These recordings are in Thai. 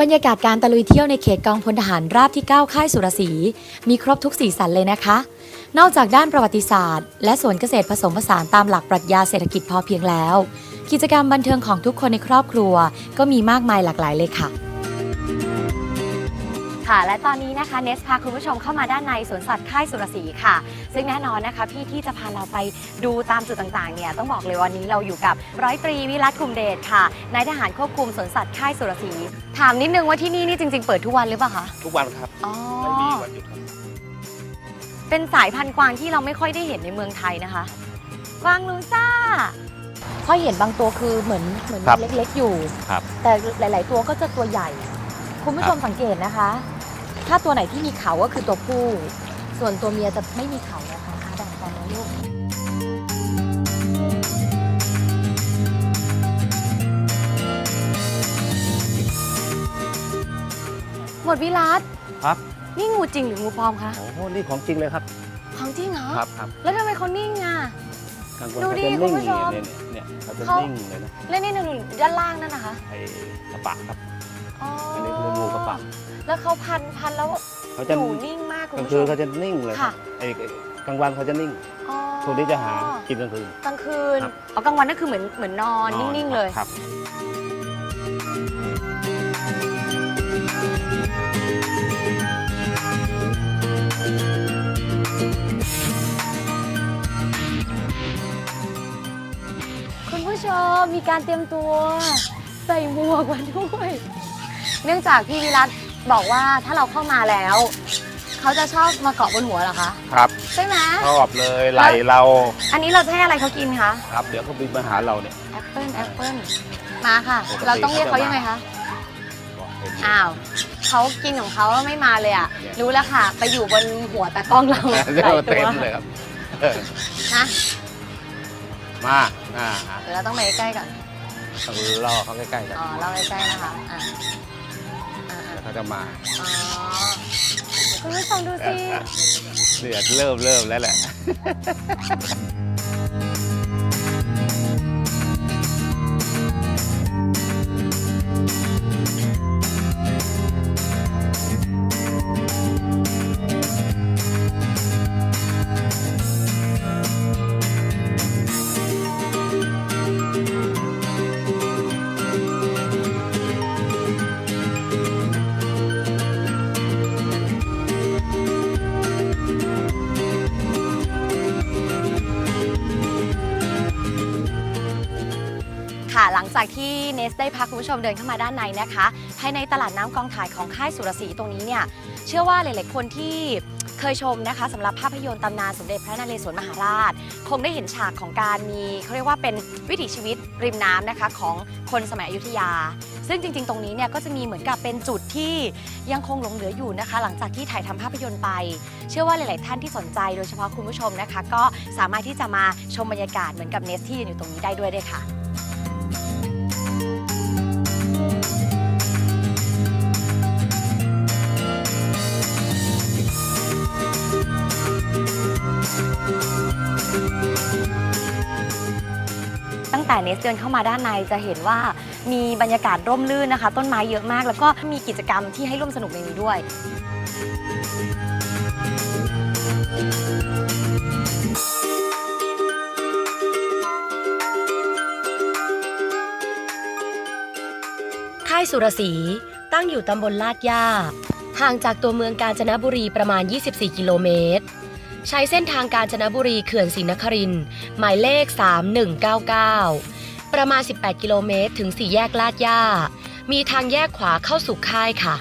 บรรยากาศการตะลุยเที่ยวในเขตกองพลทหารราบที่ 9 ค่ายสุรศรีมีครบทุกสีสันเลยนะคะ นอกจากด้านประวัติศาสตร์ และสวนเกษตรผสมผสานตามหลักปรัชญาเศรษฐกิจพอเพียงแล้ว กิจกรรมบันเทิงของทุกคนในครอบครัว ก็มีมากมายหลากหลายเลยค่ะ ค่ะ และตอนนี้นะคะเนสพาคุณผู้ชมเข้ามาด้านในสวนสัตว์ค่ายสุรศรีค่ะ ซึ่งแน่นอนนะคะพี่ที่จะพาเราไปดูตามจุดต่างๆเนี่ยต้องบอกเลยวันนี้เราอยู่กับร้อยตรีวิรัตคุมเดชค่ะนายทหารควบคุมสวนสัตว์ค่ายสุรศรีถามนิดนึงว่าที่นี่นี่จริง ๆ เปิดทุกวันหรือเปล่าคะทุกวันครับอ๋อไม่มีวันหยุดครับเป็นสายพันธุ์กวางที่เราไม่ค่อยได้เห็นในเมืองไทยนะคะ กวางลูซ่าค่อยเห็นบางตัวคือเหมือนเหมือนครับเล็กๆอยู่ ครับแต่หลาย ๆ ตัวก็จะตัวใหญ่ คุณผู้ชมสังเกตนะคะ ถ้าตัวไหนที่มีเขาก็คือตัวผู้ ส่วนตัวเมียจะไม่มีเขานะคะอาดังตอนนี้ลูกหมดวิรัตครับนี่งูจริงหรืองูปลอมคะโอ้โหนี่ของจริงเลยครับ ของจริงเหรอ ครับครับแล้วทำไมเขานิ่งอะ กลางวันดูเขาดิจะคุนิ่ณงผู้ชม เนี่ยเนี่ยเนี่ยเขาจะเขานิ่งเลยนะแล้วนี่หนูด้านล่างนั่นนะคะไอ้กระปะครับ อ๋ออัอันนี้คืองูกระปะ แล้วเขาพันพันแล้วเขาอจะยู่นิ่งมากคุณกลางผู้ชคืนม เขาจะนิ่งเลยค่ะ ไอ้กลางวันเขาจะนิ่งอ๋อพวกนี้จะหากินกลางคืน กลางคืนครับเอากลางวันนั่นคือเหมือนเหมือนนอนนิ่งๆเลย ครับ คุณผู้ชมมีการเตรียมตัว ใส่หมวกมาด้วย เนื่องจากพี่วิรัต บอกว่าถ้าเราเข้ามาแล้ว เขาจะชอบมาเกาะบนหัวเหรอคะ ครับใช่ไหมชอบเลยไหลเราอันนี้เราจะให้อะไรเขากินคะครับ เดี๋ยวเขาบินมาหาเราเนี่ย แอปเปิ้ลแอปเปิ้ลมาค่ะปกติเราต้องเรียกเขายังไงคะบอกเห็นอยู่อ้าวเขากินของเขาไม่มาเลยอะเนี่ยรู้แล้วค่ะ ไปอยู่บนหัวตากล้องเราหเดี๋ยลายวตัเต็วมเลยครับเออนะมาอ่าอ่าเดี๋ยวเราต้องไปใกล้ๆก่อน ต้องล่อเขาใกล้ๆกันอ๋อเราใกล้ๆนะคะอะอะอะแล้ว เขาจะมาอ๋อคุณผู้ชมดูสิ เดือดเริ่มเริ่มแล้วแหละ จากที่เนสได้พาคุณผู้ชมเดินเข้ามาด้านในนะคะ ภายในตลาดน้ำกองถ่ายของค่ายสุรศรีตรงนี้เนี่ย เชื่อว่าหลาย ๆ คนที่เคยชมนะคะสำหรับภาพยนตร์ตำนานสมเด็จพระนเรศวรมหาราช คงได้เห็นฉากของการมีเขาเรียกว่าเป็นวิถีชีวิตริมน้ำนะคะของคนสมัยอยุธยา ซึ่งจริง ๆ ตรงนี้เนี่ยก็จะมีเหมือนกับเป็นจุดที่ยังคงหลงเหลืออยู่นะคะ หลังจากที่ถ่ายทำภาพยนตร์ไป เชื่อว่าหลาย ๆ ท่านที่สนใจโดยเฉพาะคุณผู้ชมนะคะ ก็สามารถที่จะมาชมบรรยากาศเหมือนกับเนสที่ยืนอยู่ตรงนี้ได้ด้วยด้วยค่ะ ตั้งแต่เนสเดินเข้ามาด้านในจะเห็นว่ามีบรรยากาศร่มรื่นนะคะ ต้นไม้เยอะมาก แล้วก็มีกิจกรรมที่ให้ร่วมสนุกในนี้ด้วย ค่ายสุรศรีตั้งอยู่ตำบลลาดย่าห่างจากตัวเมืองกาญจนบุรีประมาณ 24 กิโลเมตร ใช้เส้นทางกาญจนบุรีเขื่อนศรีนครินหมายเลข 3199 ประมาณ 18 กิโลเมตรถึง4แยกลาดย่า มีทางแยกขวาเข้าสู่ค่ายค่ะ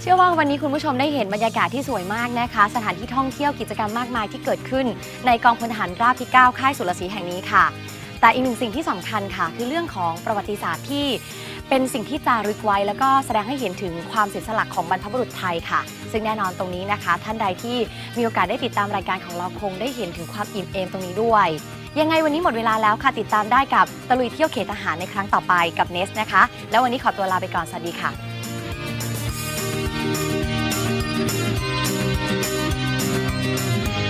เชื่อว่าวันนี้คุณผู้ชมได้เห็นบรรยากาศที่สวยมากนะคะ สถานที่ท่องเที่ยวกิจกรรมมากมายที่เกิดขึ้น ในกองพลทหารราบที่ 9 ค่ายสุรศรีแห่งนี้ค่ะ แต่อีกหนึ่งสิ่งที่สำคัญค่ะ คือเรื่องของประวัติศาสตร์ที่ เป็นสิ่งที่จารึกไว้แล้วก็แสดงให้เห็นถึงความเสียสละของบรรพบุรุษไทยค่ะ ซึ่งแน่นอนตรงนี้นะคะ ท่านใดที่มีโอกาสได้ติดตามรายการของเราคงได้เห็นถึงความอิ่มเอมตรงนี้ด้วย ยังไงวันนี้หมดเวลาแล้วค่ะ ติดตามได้กับตะลุยเที่ยวเขตทหารในครั้งต่อไปกับเนสนะคะ แล้ววันนี้ขอตัวลาไปก่อนสวัสดีค่ะ